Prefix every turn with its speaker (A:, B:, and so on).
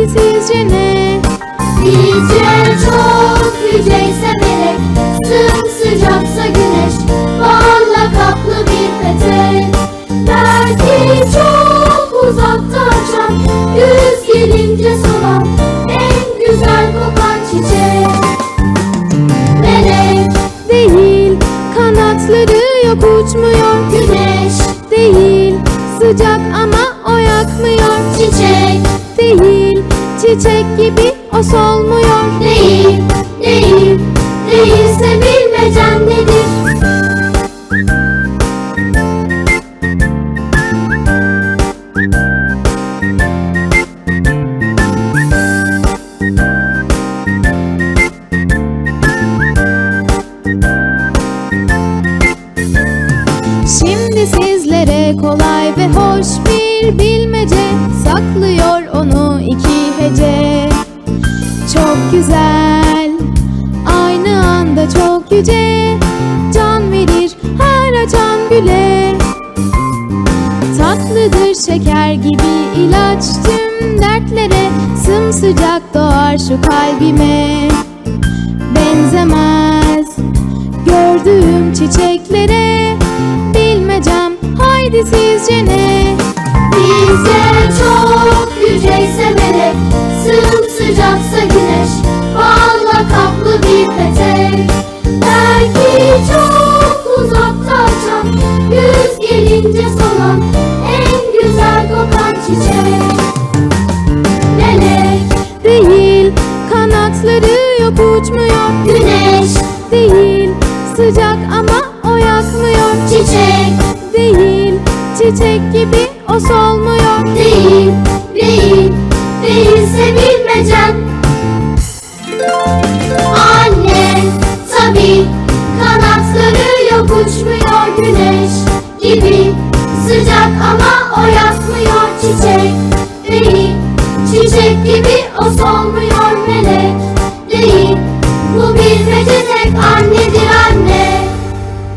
A: haydi sizce ne?
B: Yüce çok yüceyse melek Sımsıcaksa güneş Balla kaplı bir petek Belki çok uzakta açan Güz gelince solan En güzel kokan çiçek. Melek,
A: Değil kanatları yok uçmuyor.
B: Güneş,
A: Değil sıcak ama çiçek gibi o solmuyor
B: Değil, değil, değilse bilmecem nedir?
A: Şimdi sizlere kolay ve hoş bir bilmece hece Çok güzel Aynı anda çok yüce. Can verir her açan güle. Tatlıdır şeker gibi ilaç tüm dertlere. Sımsıcak doğar şu kalbime. Benzemez gördüğüm çiçeklere. Bilmecem haydi sizce ne?
B: Bize çok petek Belki çok uzakta açan Güz gelince solan En güzel kokan çiçek. Melek,
A: Değil kanatları yok uçmuyor
B: güneş,
A: Değil sıcak ama o yakmıyor
B: çiçek
A: Değil çiçek gibi o solmuyor
B: ama o yakmıyor çiçek